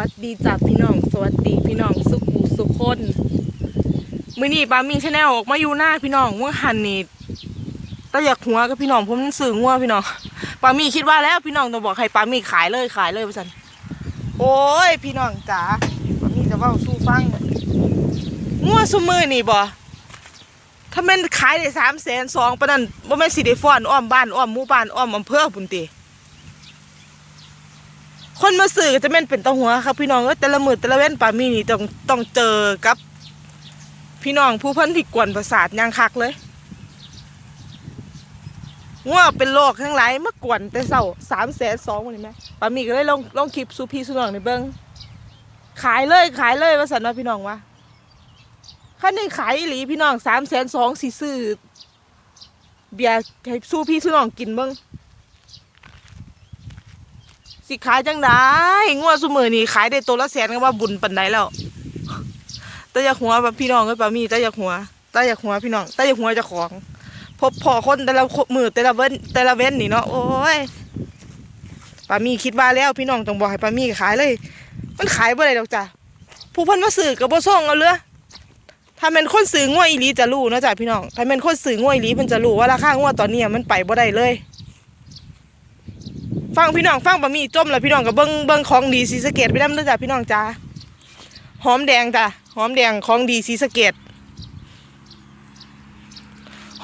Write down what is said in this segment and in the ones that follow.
วัสดีจ้าพี่น้อง สวัสดีพี่น้องสุขุสุขคนมือนี้ปามีชาแนลออกมาอยู่หน้าพี่น้องเมื่อหันนี่ตะอยากหัวกับพี่น้องผมสื่องัวพี่น้องปามีคิดว่าแล้วพี่น้องต้องบอกให้ปามีขายเลยขายเลยว่าซั่นโอ้ยพี่น้องจ๋าปามีจะว้าสู้ฟังงัวซุมือนี่บ่ถ้าแม่นขายได้สามแสนสองปานนั้นบ่แม่นสิได้ฟ้อนอ้อมบ้านอ้อมหมู่บ้านอ้อมอำเภอพุ่นติ คนมาสื่อจะแม่นเป็นตาหัวครับพี่น้องเอ้ยแต่ละมือแต่ละเว้นป่ามีนี่ต้องต้องเจอกับ พี่น้องผู้พันที่กวนประสาทยางคักเลยง่วเป็นโรคทั้งหลายเมากวนแต่เศร้าสามแสนสองวันนี้ไหมป่ามีก็เลยลงลงคลิปสู่พี่สู่น้องในเบิ้งขายเลยขายเลยว่าสันว่าพี่น้องวะขั้นในขายหลีพี่น้องสามแสนสองสี่ซื้อเบียร์ให้สู้พี่สู่น้องกินเบิ้ง สิขายจังได้งัวซุมือนี่ขายได้ตัวละแสนก็ว่าบุญปันไดแล้วแต่อยากหัวแบบพี่น้องก็ปามีแต่อยากหัวแต่อยากหัวพี่น้องแต่อยากหัวจะของ พบพอคนแต่ละมือแต่ละเว้นแต่ละเว้นนี่เนาะโอ้ยปามีคิดว่าแล้วพี่น้องต้องบอกให้ปามีขายเลย มันขายบ่ได้ดอกจ้ะผู้พันมาสื่อกับบ่ส่งเอาเลยถ้าเป็นคนสื่องวยอีลีจะรู้เนาะจ้ะพี่น้องถ้าเป็นคนสื่องวยอีหลีเพิ่นจะรู้ว่าราคาง่วตอนนี้มันไปบ่ได้เลย ฟังพี่น้องฟังบะหมี่จมแล้วพี่น้องก็เบิ้งเบิ้งของดีสีสะเกตไปนำด้อจ้ะพี่น้องจ้าหอมแดงจ้ะหอมแดงของดีสีสะเกต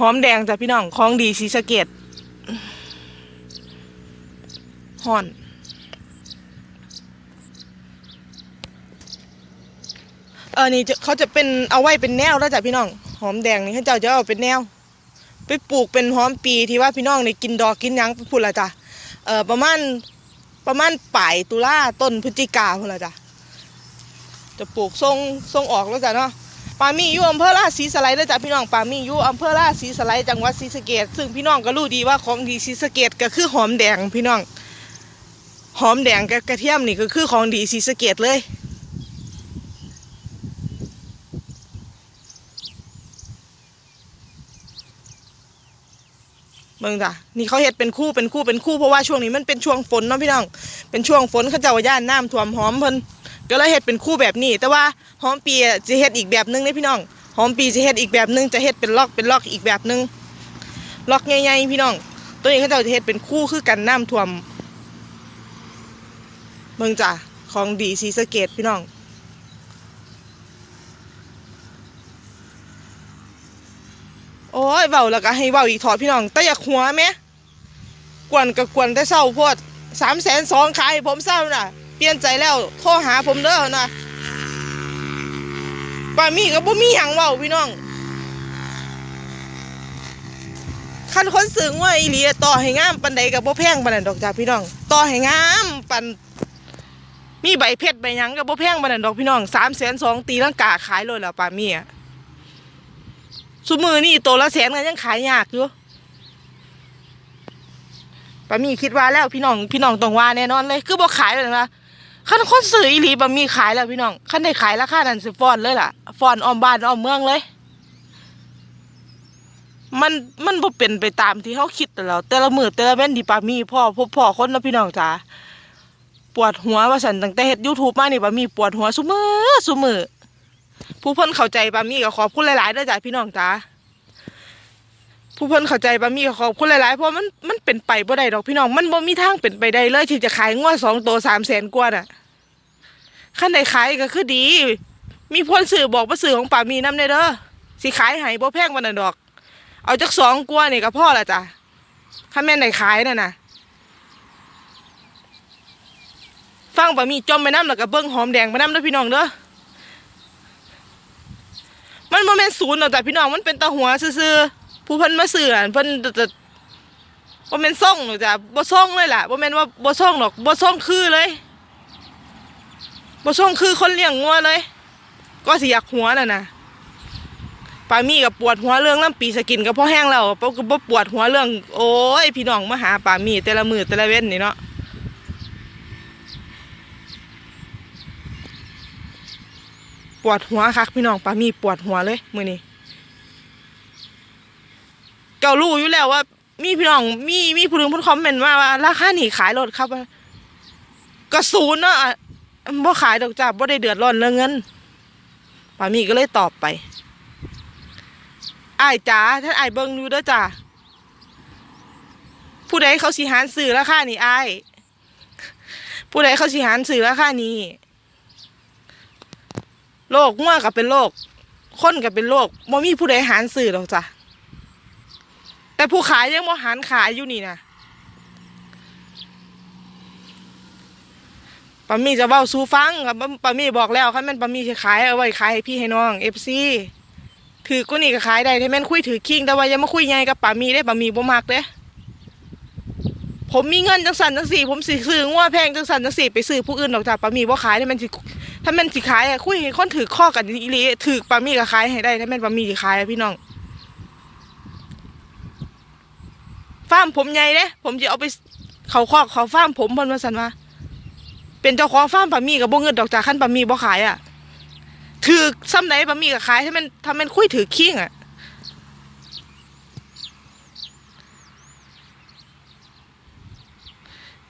หอมแดงจ้ะพี่น้องของดีสีสะเกตห่อนเออนี่เขาจะเป็นเอาไว้เป็นแนวแล้วจ้ะพี่น้องหอมแดงนี่เขาเจ้าจะเอาเป็นแนว ไปปลูกเป็นหอมปีที่ว่าพี่น้องในกินดอกกินยังพูดละจ้ะ เอ่อประมาณประมาณปลายตุลาต้นพฤศจิกาพุ่นละจ้ะจะปลูกทรงทรงออกแล้วจ้ะเนาะปามี่อยู่อำเภอราชสีสไลด์นะจ๊ะพี่น้องปามี่อยู่อำเภอราชสีสไลด์จังหวัดศรีสะเกดซึ่งพี่น้องก็รู้ดีว่าของดีศรีสะเกดก็คือหอมแดงพี่น้อง หอมแดงกับกระเทียมนี่ก็คือของดีศรีสะเกดเลย บิ่งจ้ะนี่เขาเฮ็ดเป็นคู่เป็นคู่เป็นคู่เพราะว่าช่วงนี้มันเป็นช่วงฝนเนาะพี่น้องเป็นช่วงฝนเขาเจ้าว่าย่านน้ำท่วมหอมเพิ่นก็เลยเฮ็ดเป็นคู่แบบนี้ แต่ว่าหอมปีจะเฮ็ดอีกแบบนึงเด้พี่น้องหอมปีจะเฮ็ดอีกแบบนึงจะเฮ็ดเป็นล็อกเป็นล็อกอีกแบบนึงล็อกใหญ่ๆพี่น้อง ตัวนี้เขาเจ้าจะเฮ็ดเป็นคู่คือกันน้ำท่วมเบิ่งจ้ะของดีศรีสเกดพี่น้อง โอ้ ยเบาแล้วก็ให้เบาอีกถอดพี่น้องแต่อยากหัวไหมกวนกับกวนแต่เศร้าโพดสามแสนสองขายผมเศร้าน่ะ เปลี่ยนใจแล้วโทรหาผมเด้อนะป้ามีก็บ่มีหยังเบาพี่น้องคันคนซื้อว่าอีหลียต่อให้งามปันใดกับบ่แพงปานนั้นดอกจ้าพี่น้อง ต่อให้งามปันมีใบเพชรใบยังกับบ่แพงปานนั้นดอกพี่น้องสามแสนสองตีลังกาขายเลยแล้วป้ามีอะ สุมือนี่โตละแสนกันยังขายยากอยู่ปามีคิดว่าแล้วพี่น้องพี่น้องต้องว่าแน่นอนเลย คือบ่ขายเลยนะขั้นคนซื้ออีหลีปามีขายแล้วพี่น้องขั้นได้ขายราคานั้นสิฟอนเลยล่ะฟอนอ้อมบ้านอ้อมเมืองเลย มันมันบ่เป็นไปตามที่เขาคิดแต่แล้วแต่ละมือแต่ละเว้นที่ปามีพ่อพบพ่อคนเนาะพี่น้องจ๋าปวดหัวว่าฉันตั้งแต่เฮ็ด YouTube มานี่ปามีปวดหัวซุมือซุมือ ผู้เพิ่นเข้าใจปามี่ก็ขอบคุณหลายๆเด้อจ้ะพี่น้องจ้าผู้เพิ่นเข้าใจปามี่ก็ขอบคุณหลายๆเพราะมันมันเป็นไปบ่ได้ดอกพี่น้องมันบ่มีทางเป็นไปได้เลยที่จะขายงวดสองตัวสามแสนกว่าน่ะขั้นใดขายก็คือดี มีพลสื่อบอกว่าสื่อของปามีน้ำเด้อสิขายให้บ่แพงปานนั้นดอก เอาจักสองกว่านี่ก็พอละจ้ะขั้นแม่นได้ขายน่ะนะฟังปามีจอมไปน้ำแล้วก็เบิ้งหอมแดงไปน้ำเด้อพี่น้องเด้อ มันโมเมนศูนย์หรอกแต่พี่น้องมันเป็นตาหัวซื่อๆผู้เพิ่นมาสื่ออะเพิ่นจะโมเมนส่งหรอกจ้ะบ่ส่งเลยล่ะโมเมนว่าบ่ส่งหรอกบ่ส่งคือเลยบ่ส่งคือคนเลี้ยงงัวเลย ก็สิอยากหัวน่ะนะปามีกับปวดหัวเรื่องน้ำปีสกินก็พอแห้งแล้วปก็บ่ปวดหัวเรื่อง โอ้ยพี่น้องมาหาปามีแต่ละมือแต่ละเว้นนี่เนาะ ปวดหัวคักพี่น้องปามีปวดหัวเลยมือนี้เก่ารู้อยู่แล้วว่า มีพี่น้องมีมีผู้หนึงพิ่นคอมเมนต์มาว่าราคาหนีขายรถครับก็ศูนย์เนาะบ่ขายดอกจ้าบ่ได้เดือดร้อนเรื่องเงินปามีก็เลยตอบไปอ้ายจ๋าท่านอ้ายเบิงอยู่เด้อจ้าผู้ใดเขาสิหารสื่อราคานี่อ้ายผู้ใดเขาสิหารสื่อราคานี้ โลกงัวงก็เป็นโลกคนก็เป็นโลกบ่มีผู้ใดหารสื่อหรอกจ้ะแต่ผู้ขายยังบ่หารขายอยู่นี่นะปามีจะเว้าสูฟังครับปามีบอกแล้วคันแม่นปามีสิขายเอาไว้ขายให้พี่ให้น้อง FC ถือกูนี่ก็ขายได้ถ้าแม่นคุยถือคิงแต่ว่าอย่ามาคุยใหญ่กับปามีเด้ปามีบ่มักเด้ผมมีเงินจังสันจังสี่ ผมสิซื้องัวแพงจังสันจังสี่ไปซื้อผู้อื่นดอกจ้ะปามีบ่ขายถ้าแม่นสิ ถ้าแม่นสิขายอะคุยคนถือข้อกันอีหลีถือปามีก็ขายให้ได้ ถ้าแม่นปามีสิขายอะพี่น้องฟาร์มผมใหญ่เด้ผมจะเอาไปเขาคอกเขาฟาร์มผมเพิ่นว่าซั่นว่าเป็นเจ้าของฟาร์มปามีกับบ่เงินดอกจากขั้นปามีบ่ขายอะถือซ้ำไหนปามีก็ขายถ้ามันถ้ามันคุยถือคิงอะ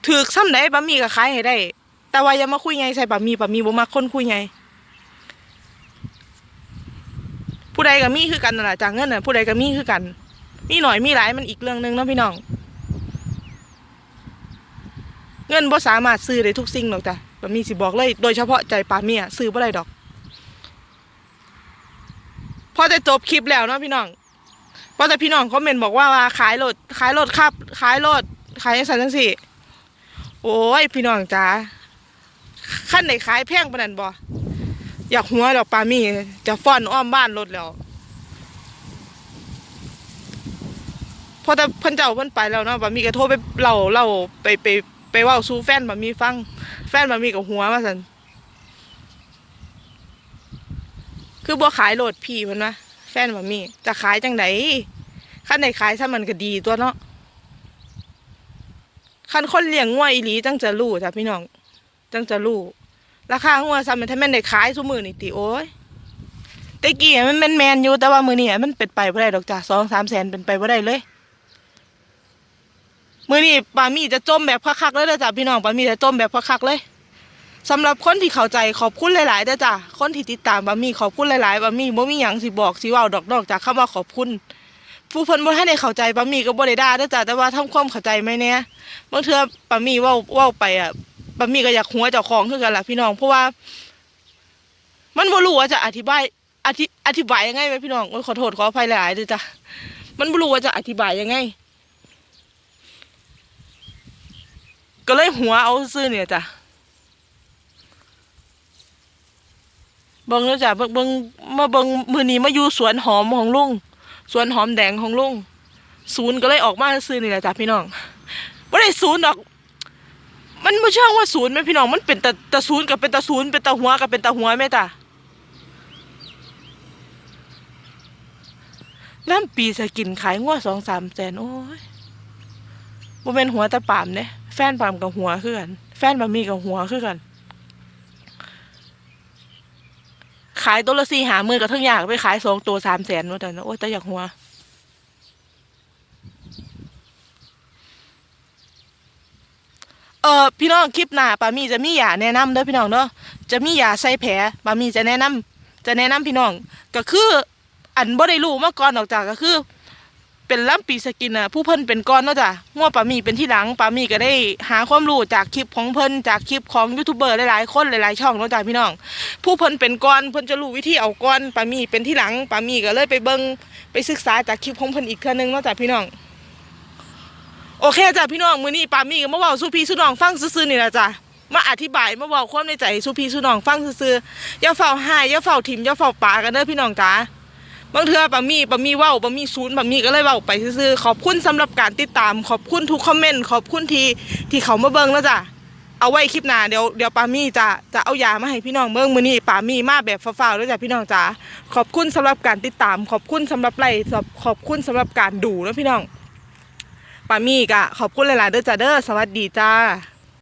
ถือซ้ำไหนปามีก็ขายให้ได้ แต่ว่าอย่ามาคุยไงใส่ปามีปามีบ่มักคนคุยไงผู้ใดก็มีคือกันนั่นแหละจากเงินน่ะผู้ใดก็มีคือกัน มีหน่อยมีหลายมันอีกเรื่องหนึงเนาะพี่น้อง เงินบ่สามารถซื้อได้ทุกสิ่งหรอกจ้ะปามีสิบอกเลย โดยเฉพาะใจปามียซื้อบ่ได้ดอกพอจะจบคลิปแล้วเนาะพี่น้องพอแต่พี่น้องคอมเมนต์บอกว่าว่าขายรถขายรถครับ ขายรถขายจังซั่นจังซี่ โอ้ยพี่น้องจ๋า ขั้นไหนขายแพงปนันบ่อยากหัวดอกปามีจะฟ้อนอ้อมบ้านรถแล้วพอแต่เพิ่นเจ้าเพิ่นไปแล้วเนาะบะมีก็โทรไปเล่าเล่าไปไปไปว้าสู่แฟนบะมีฟัง แฟนบะมีกับหัวมาซั่นคือบ่ขายโหลดพี่เพิ่นว่าแฟนบะมีจะขายจังไดคันไหนขายซะมันก็ดีตัวเนาะคันคนเลี้ยงงัวอีหลีจังจะรู้จ้ะพี่น้อง จังจะรู้ราคางัวซ้ำมันถ้าแม่นได้ขายซุมือนี่ติโอ้ยต่กี้อะมันแมนแมนอยู่แต่ว่ามือนี้อะมันเป็นไปบ่ได้ดอกจ้ะสองสามแสนเป็นไปบ่ได้เลย มือนี้ปามีจะจมแบบคักๆเลยเด้อจ้ะพี่น้องปามีจะจมแบบคักๆเลยสำหรับคนที่เข้าใจขอบคุณหลายๆเด้อจ้ะคนที่ติดตามปามีขอบคุณหลายๆปามีบ่มีหยังสิบอกสิว้าดอกนอกจากคำว่าขอบคุณผู้เพิ่นบ่ทันได้เข้าใจปามีก็บ่ได้ด่าเด้อจ้ะแต่ว่าทำความเข้าใจไหมเนี่ยบางเทื่อปามีเว้าเว้าไปอะ ปามีก็อยากหัวเจ้าของคือกันล่ะพี่น้อง เพราะว่า มันบ่รู้ว่าจะอธิบายอธิอธิบายยังไงไหมพี่น้องโอ้ยขอโทษขออภัยหลายๆด้วยจ้ะมันไม่รู้ว่าจะอธิบายยังไง ก็เลยหัวเอาซื่อเนี่ยจ้ะเบิ่งแล้วจ้ะเบิ่งเบิ่งมาเบิ่งมือนี้มาอยู่สวนหอมของลุงสวนหอมแดงของลุงศูนย์ก็เลยออกมาซื่อนี่แหละจ้ะพี่น้องไม่ได้ศูนย์ดอก มันไม่เชื่อว่าศูนย์ไหมพี่น้องมันเป็นแต่ต่ศูนย์กับเป็นต่ศูนย์เป็นต่หัวกับเป็นต่หัวไหมจ้ะน้ำปีสกินขายงัวสองสามแสนโอ้ยบ่เป็นหัวตะปามเนี่ยแฟนปามกับหัวคือกันแฟนบะมีกับหัวคือกัน ขายตัวละสี่หาหมื่นกับทั้งอยากไปขายสองตัวสามแสนว่าแต่นะโอ้ยแต่อยากหัว ออพี่น้องคลิปหน้าปามีจะมียาแนะนำเด้อพี่น้องเนาะจะมียาใส่แผลปามีจะแนะนำจะแนะนำพี่น้อง ก็คืออันบ่ได้รู้มาก่อนออกจากก็คือ เป็นล้ำปีสกินน่ะผู้เพิ่นเป็นก่อนเนาะจ้ะงัวปามีเป็นที่หลังปามีก็ได้หาความรู้จากคลิปของเพิ่นจากคลิปของยูทูบเบอร์หลายๆคนหลายๆช่องเนาะจ้ะพี่น้อง ผู้เพิ่นเป็นก่อนเพิ่นจะรู้วิธีเอาก่อนปามีเป็นที่หลังปามีก็เลยไปเบิ่งไปศึกษาจากคลิปของเพิ่นอีกเทื่อนึงเนาะจ้ะพี่น้อง โอเคจ้ะพี่น้องมือนี้ปามีก็มาเว้าสู่พี่สู่น้องฟังซื่อๆนี่ละจ้ะมาอธิบายมาเว้าความในใจสู่พี่สู่น้องฟังซื่อๆอย่าเฝ้าหายอย่าเฝ้าถิ่มอย่าเฝ้าปากันเด้อพี่น้องจ้าบางเทื่อปะมีปะมีเว้าปะมีศูนย์ปะมีก็เลยเว้าไปซื่อๆขอบคุณสำหรับการติดตาม ขอบคุณทุกคอมเมนต์ขอบคุณที่ที่เขามาเบิ่งแล้วจ้ะเอาไว้คลิปหน้าเดี๋ยวเดี๋ยวปามีจะจะเอายามาให้พี่น้องเบิ่งมือนี้ปามีมาแบบฟ้าวๆแล้วจ้ะพี่น้องจ๋าขอบคุณสำหรับการติดตาม ขอบคุณสำหรับไลค์ขอบคุณสำหรับการดูนะพี่น้อง ปามีกะขอบคุณหลายๆเด้อจ้าเด้อสวัสดีจ้า